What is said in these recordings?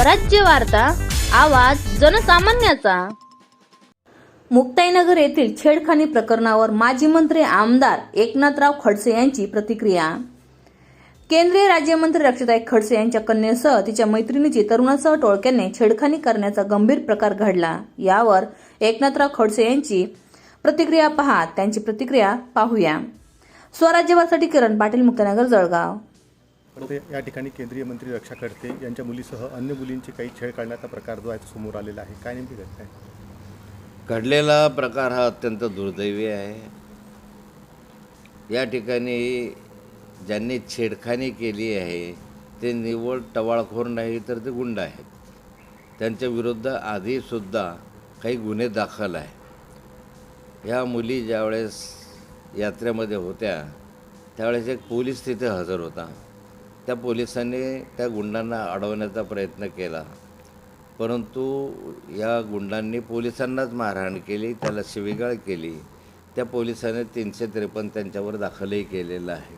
स्वराज्य वार्ता आवाज जनसामान्याचा. मुक्ताईनगर येथील छेडखानी प्रकरणावर माजी मंत्री आमदार एकनाथराव खडसे यांची प्रतिक्रिया. केंद्रीय राज्यमंत्री रक्षाताई खडसे यांच्या कन्येसह तिच्या मैत्रिणीची तरुणासह टोळक्याने छेडखानी करण्याचा गंभीर प्रकार घडला. यावर एकनाथराव खडसे यांची प्रतिक्रिया पहा. त्यांची प्रतिक्रिया पाहूया. स्वराज्यवासाठी किरण पाटील मुक्तानगर जळगाव. परंतु या ठिकाणी केंद्रीय मंत्री रक्षा खडसे यांच्या मुलीसह अन्य मुलींची काही छेड काढण्याचा प्रकार जो आहे तो समोर आलेला आहे. काय नेमकी घटना आहे घडलेला प्रकार हा अत्यंत दुर्दैवी आहे. या ठिकाणी ज्यांनी छेडखानी केली आहे ते निव्वळ टवाळखोर नाही तर ते गुंड आहेत. त्यांच्या विरुद्ध आधीसुद्धा काही गुन्हे दाखल आहे ह्या मुली ज्यावेळेस यात्रेमध्ये होत्या त्यावेळेस एक पोलीस तिथे हजर होता. त्या पोलिसांनी त्या गुंडांना अडवण्याचा प्रयत्न केला. परंतु या गुंडांनी पोलिसांनाच मारहाण केली त्याला शिवीगाळ केली. त्या पोलिसाने तीनशे त्रेपन्न त्यांच्यावर दाखलही केलेला आहे.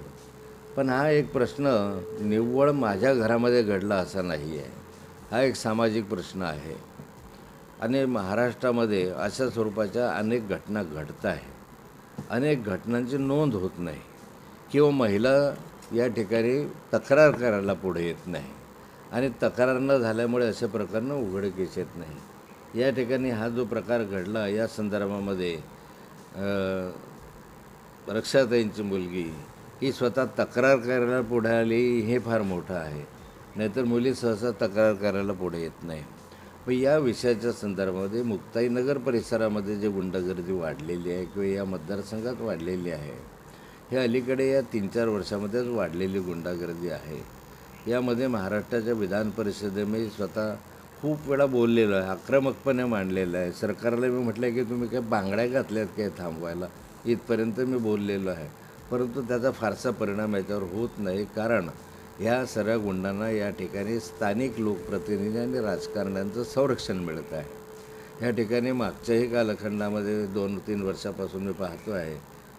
पण हा एक प्रश्न निव्वळ माझ्या घरामध्ये घडला असा नाही आहे. हा एक सामाजिक प्रश्न आहे. आणि महाराष्ट्रामध्ये अशा स्वरूपाच्या अनेक घटना घडत आहे अनेक घटनांची नोंद होत नाही. किंवा महिला या ठिकाणी तक्रार करायला पुढे येत नाही. आणि तक्रार न झाल्यामुळे असे प्रकरणं उघडकीस येत नाही. या ठिकाणी हा जो प्रकार घडला या संदर्भामध्ये रक्षाताईंची मुलगी ही स्वतः तक्रार करायला पुढे आली हे फार मोठं आहे. नाहीतर मुली सहसा तक्रार करायला पुढे येत नाही. पण या विषयाच्या संदर्भामध्ये मुक्ताईनगर परिसरामध्ये जे गुंडगर्दी वाढलेली आहे किंवा या मतदारसंघात वाढलेली आहे हे अलीकडे या तीन चार वर्षामध्येच वाढलेली गुंडागर्दी आहे. यामध्ये महाराष्ट्राच्या विधान परिषदेमध्ये स्वतः खूप वेळा बोललेलं आहे आक्रमकपणे मांडलेलं आहे. सरकारला मी म्हटलं की तुम्ही काय बांगड्या घातल्यात काय थांबवायला? इथपर्यंत मी बोललेलो आहे. परंतु त्याचा फारसा परिणाम याच्यावर होत नाही. कारण ह्या सगळ्या गुंडांना या ठिकाणी स्थानिक लोकप्रतिनिधी आणि राजकारण्यांचं संरक्षण मिळत आहे. ह्या ठिकाणी मागच्याही कालखंडामध्ये दोन तीन वर्षापासून मी पाहतो आहे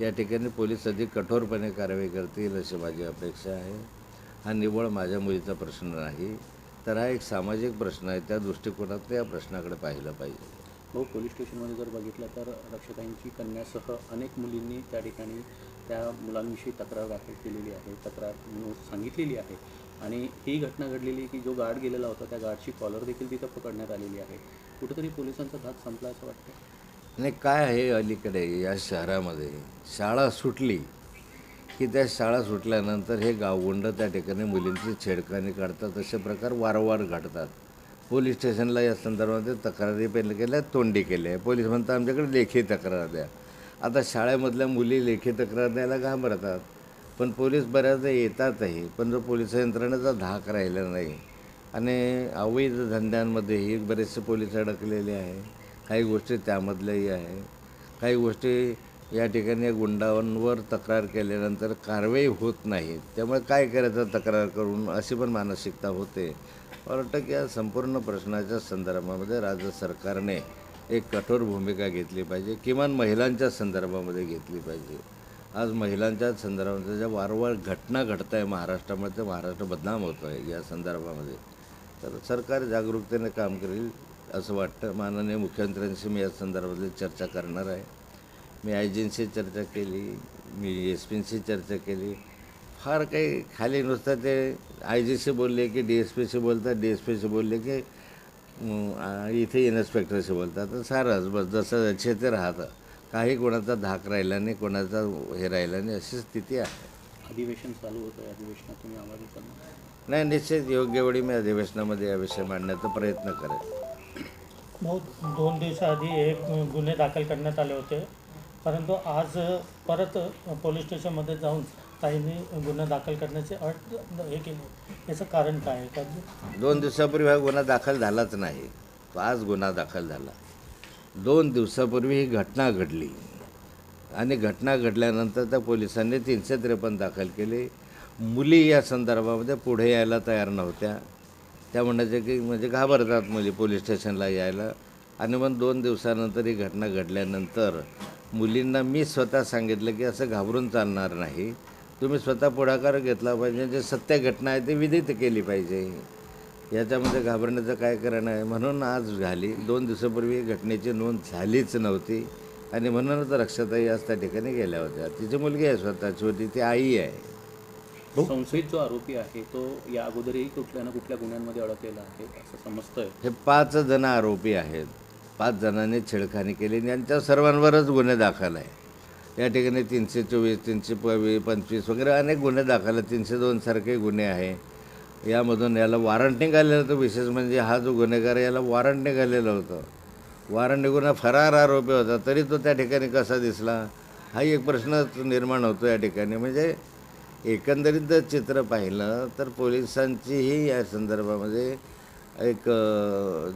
या ठिकाणी पोलीस अधिक कठोरपणे कारवाई करतील अशी माझी अपेक्षा आहे. हा निव्वळ माझ्या मुलीचा प्रश्न नाही तर हा एक सामाजिक प्रश्न आहे. त्या दृष्टिकोनात या प्रश्नाकडे पाहिलं पाहिजे. भाऊ पोलीस स्टेशनमध्ये जर बघितलं तर रक्षकांची कन्यासह अनेक मुलींनी त्या ठिकाणी त्या मुलांविषयी तक्रार दाखल केलेली आहे तक्रार सांगितलेली आहे. आणि ही घटना घडलेली की जो गार्ड गेलेला होता त्या गार्डची कॉलर देखील तिथं पकडण्यात आलेली आहे. कुठेतरी पोलिसांचा धाक संपला असं वाटतं आणि काय आहे अलीकडे या शहरामध्ये? शाळा सुटली की त्या शाळा सुटल्यानंतर हे गावगुंड त्या ठिकाणी मुलींची छेडखानी काढतात असे प्रकार वारंवार घडतात. पोलीस स्टेशनला या संदर्भामध्ये तक्रारी पहिले केल्या तोंडी केल्या. पोलीस म्हणतात आमच्याकडे लेखी तक्रार द्या. आता शाळेमधल्या मुली लेखी तक्रार द्यायला घाबरतात. पण पोलीस बऱ्याचदा येतातही पण जो पोलीस यंत्रणेचा धाक राहिला नाही. आणि अवैध धंद्यांमध्येही बरेचसे पोलीस अडकलेले आहे काही गोष्टी त्यामधल्याही आहे. काही गोष्टी या ठिकाणी गुंडांवर तक्रार केल्यानंतर कारवाई होत नाही. त्यामुळे काय करायचं तक्रार करून अशी पण मानसिकता होते. मला वाटतं की या संपूर्ण प्रश्नाच्या संदर्भामध्ये राज्य सरकारने एक कठोर भूमिका घेतली पाहिजे. किमान महिलांच्या संदर्भामध्ये घेतली पाहिजे. आज महिलांच्या संदर्भामध्ये ज्या वारंवार घटना घडत आहे महाराष्ट्रामध्ये ते महाराष्ट्र बदनाम होतो आहे या संदर्भामध्ये. तर सरकार जागरूकतेने काम करेल. असं वाटतं. माननीय मुख्यमंत्र्यांशी मी या संदर्भातली चर्चा करणार आहे. मी आय जींशी चर्चा केली मी एस पींशी चर्चा केली. फार काही खाली नुसतं ते आय जीशी बोलले की डी एस पीशी बोलतात डी एस पीशी बोलले की इथे इन्स्पेक्टरशी बोलतात. तर सारंच बस जसं जसे ते राहतं. काही कोणाचा धाक राहिला नाही कोणाचा हे राहिला नाही अशी स्थिती आहे. अधिवेशन चालू होतं अधिवेशनात तुम्ही उचलणार नाही निश्चित योग्य वेळी मी अधिवेशनामध्ये या विषय मांडण्याचा प्रयत्न करेन. भाऊ दोन दिवसाआधी एक गुन्हे दाखल करण्यात आले होते. परंतु आज परत पोलीस स्टेशनमध्ये जाऊन काहींनी गुन्हा दाखल करण्याची अट हे केली. याचं कारण काय आहे? का दोन दिवसापूर्वी हा गुन्हा दाखल झालाच नाही. तो आज गुन्हा दाखल झाला. दोन दिवसापूर्वी ही घटना घडली. आणि घटना घडल्यानंतर त्या पोलिसांनी तीनशे त्रेपन्न दाखल केले. मुली या संदर्भामध्ये पुढे यायला तयार नव्हत्या. त्या म्हणायचे की म्हणजे घाबरतात मुली पोलीस स्टेशनला यायला. आणि मग दोन दिवसानंतर ही घटना घडल्यानंतर मुलींना मी स्वतः सांगितलं की असं घाबरून चालणार नाही. तुम्ही स्वतः पुढाकार घेतला पाहिजे. जे सत्य घटना आहे ती विदित केली पाहिजे. याच्यामध्ये घाबरण्याचं काय कारण आहे? म्हणून आज झाली. दोन दिवसापूर्वी घटनेची नोंद झालीच नव्हती. आणि म्हणूनच रक्षाताई आज त्या ठिकाणी गेल्या होत्या. तिची मुलगी आहे स्वतःची होती ती आई आहे. संशयित जो आरोपी आहे तो या अगोदरही कुठल्या ना कुठल्या गुन्ह्यांमध्ये अडकलेला आहे असं समजतंय? हे पाच जण आरोपी आहेत. पाच जणांनी छेडखानी केली आणि यांच्या सर्वांवरच गुन्हे दाखल आहे. या ठिकाणी तीनशे चोवीस तीनशे पवी पंचवीस वगैरे अनेक गुन्हे दाखल आहेत. तीनशे दोन सारखे गुन्हे आहे. यामधून याला वॉरंट निघालेलं होतं. विशेष म्हणजे हा जो गुन्हेगार याला वॉरंट निघालेलं होतं. वॉरंट निघून हा फरार आरोपी होता. तरी तो त्या ठिकाणी कसा दिसला? हाही एक प्रश्न निर्माण होतो या ठिकाणी. म्हणजे एकंदरीत जर चित्र पाहिलं तर पोलिसांचीही या संदर्भामध्ये एक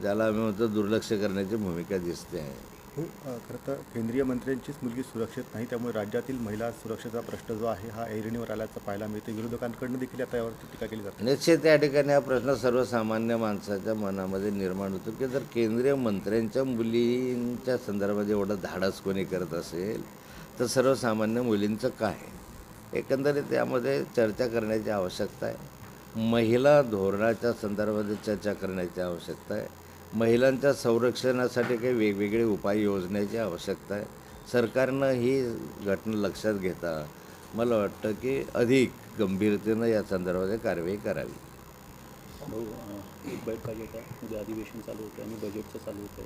ज्याला आम्ही म्हणतो दुर्लक्ष करण्याची भूमिका दिसते आहे. हो खरं तर केंद्रीय मंत्र्यांचीच मुलगी सुरक्षित नाही त्यामुळे राज्यातील महिला सुरक्षेचा प्रश्न जो आहे हा ऐरणीवर आल्याचं पाहायला मिळते. विरोधकांकडनं देखील आता यावरती टीका केली जाते. निश्चित या ठिकाणी हा प्रश्न सर्वसामान्य माणसाच्या मनामध्ये निर्माण होतो की जर केंद्रीय मंत्र्यांच्या मुलींच्या संदर्भात एवढं धाडस कोणी करत असेल तर सर्वसामान्य मुलींचं काय? एकंदरीत यामध्ये चर्चा करण्याची आवश्यकता आहे. महिला धोरणाच्या संदर्भात चर्चा करण्याची आवश्यकता आहे. महिलांच्या संरक्षणासाठी काही वेगवेगळे उपाय योजण्याची आवश्यकता आहे. सरकारनं ही घटना लक्षात घेता मला वाटतं की अधिक गंभीरतेनं या संदर्भात कारवाई करावी. भाऊ अं, बजेट आहे. उद्या अधिवेशन चालू होतं आणि बजेटचं चालू होतं